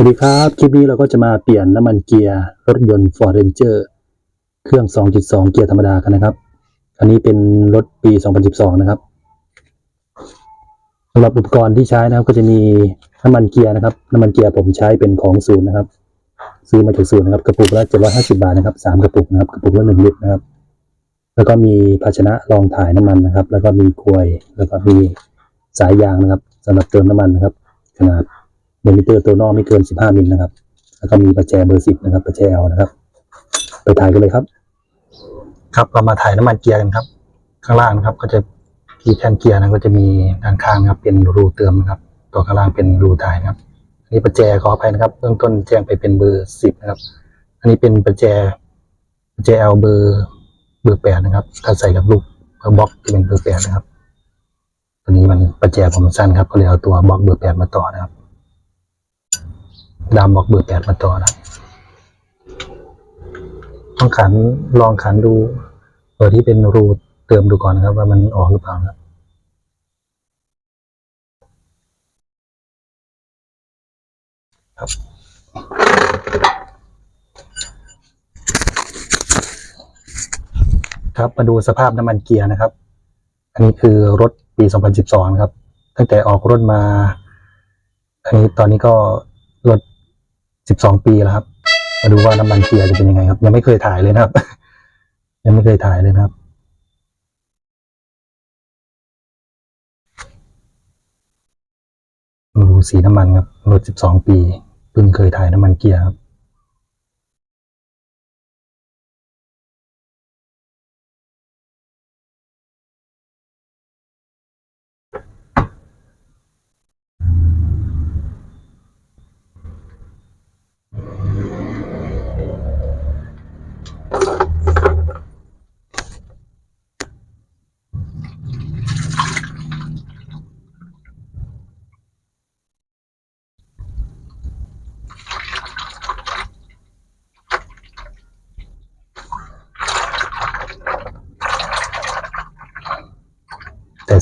สวัสดีครับ คลิปนี้เราก็จะมาเปลี่ยนน้ำมันเกียร์รถยนต์ Ford Ranger เครื่อง 2.2 เกียร์ธรรมดากันนะครับ อันนี้เป็นรถปี 2012 นะครับสำหรับอุปกรณ์ที่ใช้นะครับ ก็จะมีน้ำมันเกียร์นะครับ น้ำมันเกียร์ผมใช้เป็นของศูนย์นะครับ ซื้อมาจากศูนย์นะครับ กระปุกละ750 บาทนะครับสามกระปุกนะครับ กระปุกละ1ลิตรนะครับ แล้วก็มีภาชนะรองถ่ายน้ำมันนะครับ แล้วก็มีกลวย แล้วก็มีสายยางนะครับสำหรับเติมน้ำมันนะครับ ขนาด เดลิเตอร์ตัวนอกไม่เกิน 15 มิลนะครับ แล้วก็มีประแจเบอร์ 10 นะครับ ประแจ L นะครับ ไปถ่ายกันเลยครับ ครับเรามาถ่ายน้ำมันเกียร์กันครับ ข้างล่างนะครับ ก็จะที่แทนเกียร์นะก็จะมีด้านข้างนะครับเป็นรูเติมนะครับ ตัวข้างล่างเป็นรูถ่ายนะครับอันนี้ประแจขออภัยนะครับ เบื้องต้นแจ้งไปเป็นเบอร์ 10 นะครับ อันนี้เป็นประแจประแจ L เบอร์เบอร์ 8 นะครับ ถ้าใส่กับลูกบล็อกจะเป็นเบอร์ 8 นะครับ ตัวนี้มันประแจผมสั้นครับ ก็เลยเอาตัวบล็อกเบอร์ 8 มาต่อนะครับ ดามบอกเบอร์แปดมาต่อนะต้องขันลองขันดูเบอร์ที่เป็นรูเติมดูก่อนนะครับ ว่ามันออกหรือเปล่านะ ครับครับมาดูสภาพน้ำมันเกียร์นะครับ อันนี้คือรถปี 2012นะครับ ตั้งแต่ออกรถมา อันนี้ตอนนี้ก็รถ 12 ปีแล้วครับ มาดูว่าน้ำมันเกียร์จะเป็นยังไงครับ ยังไม่เคยถ่ายเลยนะครับ ยังไม่เคยถ่ายเลยนะครับ ดูสีน้ำมันครับรถ12 ปีเพิ่งเคยถ่ายน้ำมันเกียร์ครับ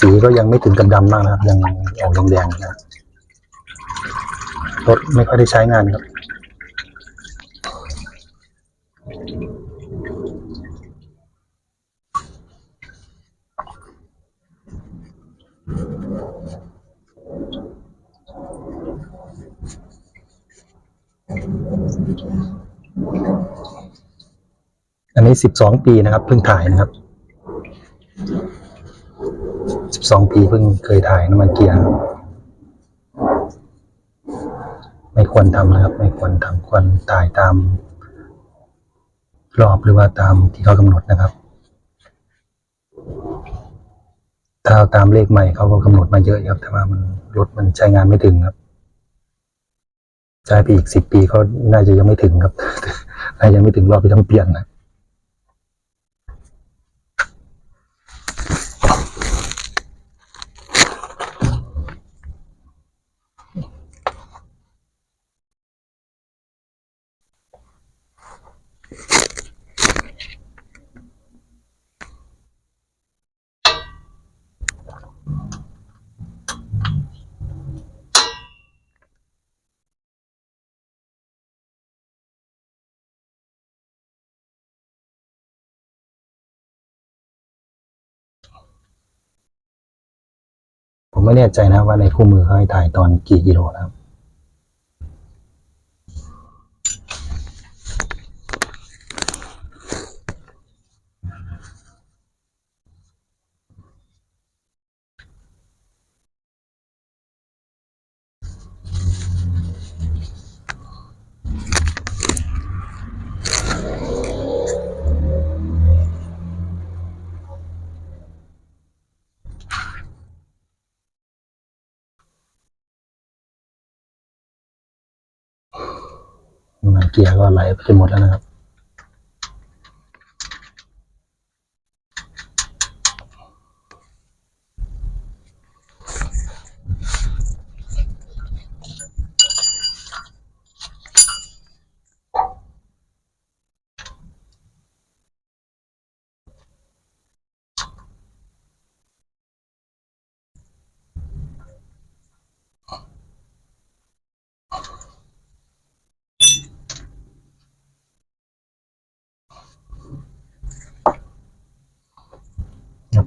สีก็ยังไม่ถึงกับดำมากนะครับ ยังออกแดงๆนะรถไม่ค่อยได้ใช้งานครับอันนี้สิบสองปีนะครับเพิ่งถ่ายนะครับ สิบสองปีเพิ่งเคยถ่ายน้ำมันเกียร์ไม่ควรทำนะครับ ไม่ควรทำควรถ่ายตามรอบหรือว่าตามที่เขากำหนดนะครับ ถ้าตามเลขใหม่เขาก็กำหนดมาเยอะครับ แต่ว่ามันรถมันใช้งานไม่ถึงครับใช้ไปอีกสิบปีเขาน่าจะยังไม่ถึงครับน่าจะยังไม่ถึงรอบที่ต้องเปลี่ยนนะ ผมไม่แน่ใจนะว่าในคู่มือเขาให้ถ่ายตอนกี่กิโลนะครับ เกียร์ก็ไหลไปจนหมดแล้วนะครับ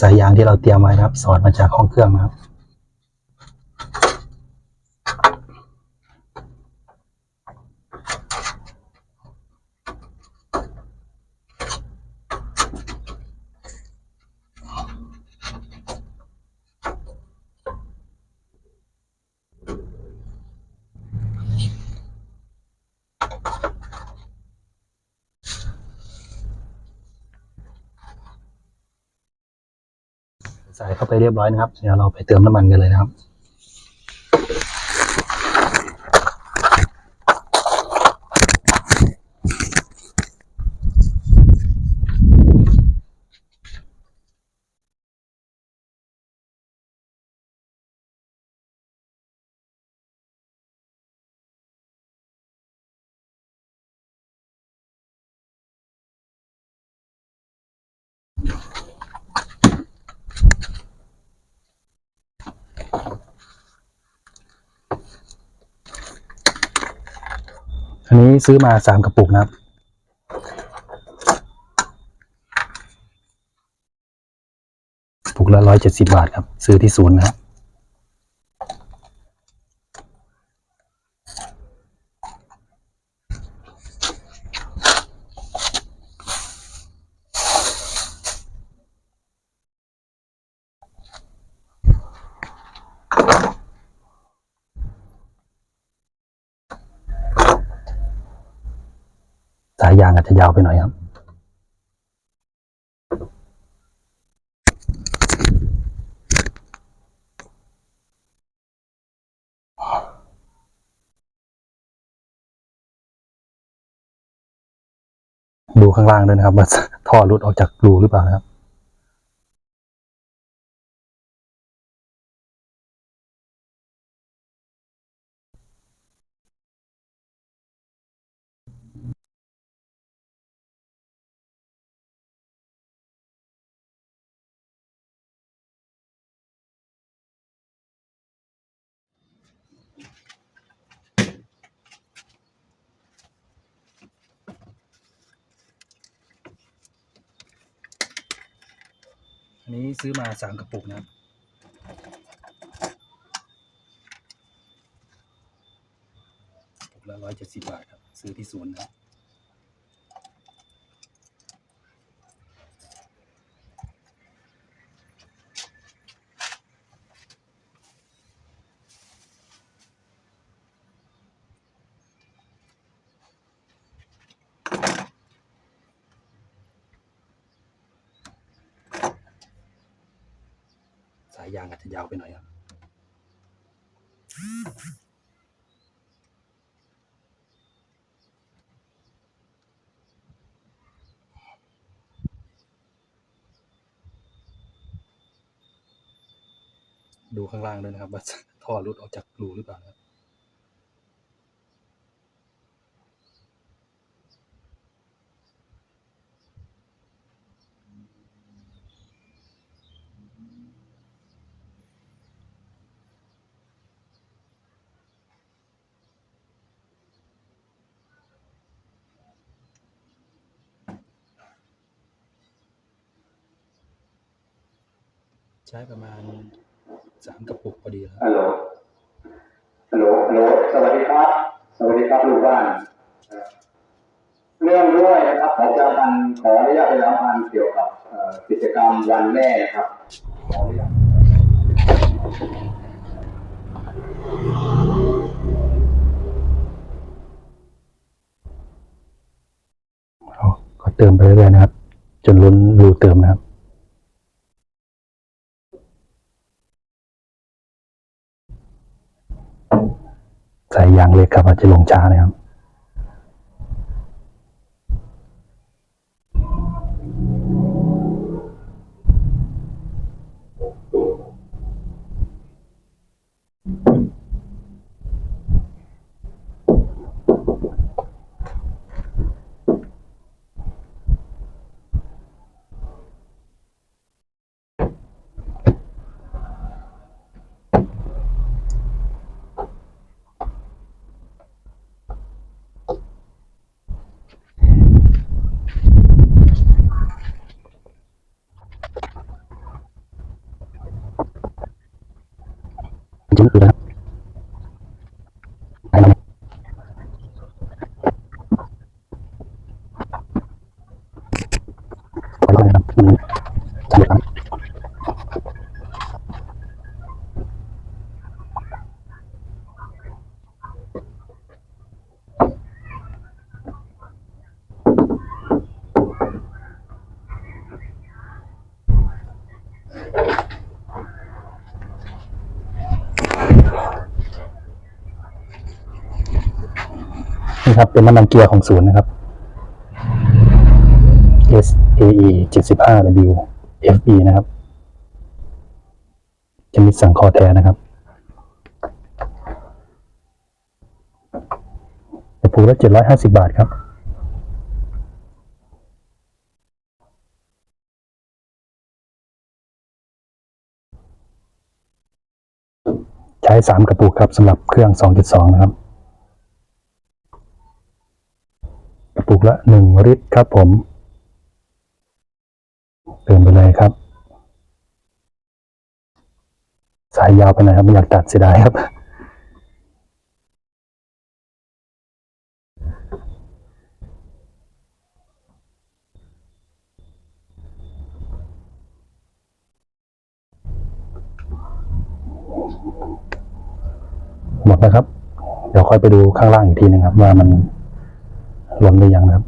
สายยางที่เราเตรียมไว้นะครับ สอดมาจากห้องเครื่องนะครับ ใส่เข้าไปเรียบร้อยนะครับเดี๋ยวเราไปเติมน้ำมันกันเลยนะครับ อันนี้ซื้อมาสามกระปุกนะครับ ปุกละร้อยเจ็ดสิบาทครับ ซื้อที่ศูนย์นะครับายางอาจจะยาวไปหน่อยครับ ดูข้างล่างด้วยนะครับว่าท่อรุดออกจากรูหรือเปล่านะครับ นี้ซื้อมาสามกระปุกนะครับกระปุกละร้อยเจ็ดสิบาทครับ ซื้อที่ศูนย์นะายยางอาจจะยาวไปหน่อยครับดูข้างล่างด้วยนะครับ ว่าท่อรุดออกจากรูหรือเปล่านะครับ ช้ประมาณสามกระปุกพอดีแล้วฮัลโหลฮัลโหลฮัลโหลสวัสดีครับ สวัสดีครับลูกบ้านเอ่อเรื่องด้วยนะครับผมจะพันขออนุญาตไปแล้วพันเกี่ยวกับเอ่อกิจกรรมวันแม่นะครับขออนุญาตเอาก็เติมไปเรื่อยๆนะครับ จนล้นรูเติมนะครับ ใส่ยยางเล็กครับอาจจะลงช้านะครับ ครับ เป็นน้ำมันเกียร์ของศูนย์นะครับ SAE 75W FE นะครับ จะมีสั่งคอแท้นะครับกระปุกละ750 บาทครับใช้สามกระปุกครับสำหรับเครื่อง 2.2 นะครับ ก ระปุกละหนึ่งลิตรครับผมเติมไปเลยครับ สายยาวไปหน่อยครับไม่อยากตัดเสียดายครับ หมดนะครับ เดี๋ยวค่อยไปดูข้างล่างอีกทีนึงครับ ว่ามัน ล้มหรือยังครับ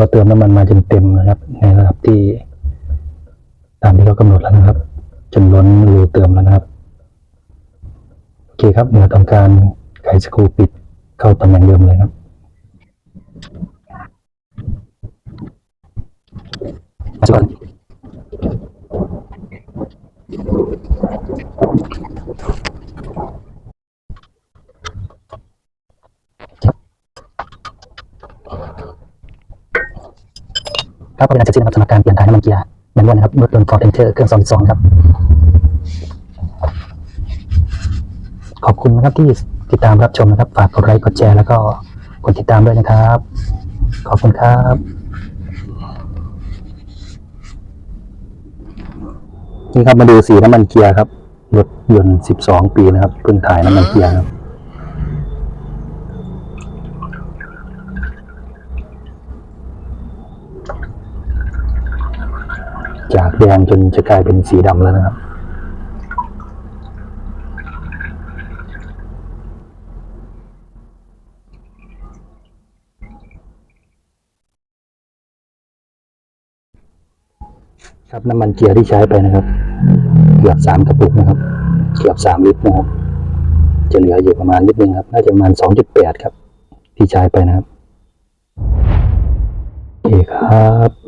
ก็เติมน้ำมันมาจนเต็มนะครับ ในระดับที่ ตามที่เรากำหนดแล้วนะครับ จนล้นรูเติมแล้วนะครับโอเคครับเดี๋ยวทำการไขสกรูปิดเข้าตำแหน่งเดิมเลยครับสวัสดีรับก็เป็นอันเสร็จสิ้นนะครับสำห รับการเปลี่ยนถ่ายน้ำมันเกียร์แมนนวลนะครับรถยนต์ฟอร์ดเอนเตอร์เครื่อง2.2ครับ ขอบคุณนะครับที่ติดตามรับชมนะครับ ฝากกดไลค์กดแชร์แล้วก็กดติดตามด้วยนะครับ ขอบคุณครับนี่ครับมาดูสีน้ำมันเกียร์ครับรถยนต์ 12 ปีนะครับเพิ่งถ่ายน้ำมันเกียร์ครับ จากแดงจนจะกลายเป็นสีดำแล้วนะครับ ครับน้ำมันเกียร์ที่ใช้ไปนะครับ เกือบสามกระปุกนะครับ เกือบสามลิตรนะครับ จะเหลืออยู่ประมาณนิดนึงครับ น่าจะประมาณสองจุดแปดครับ ที่ใช้ไปนะครับโอเคครับ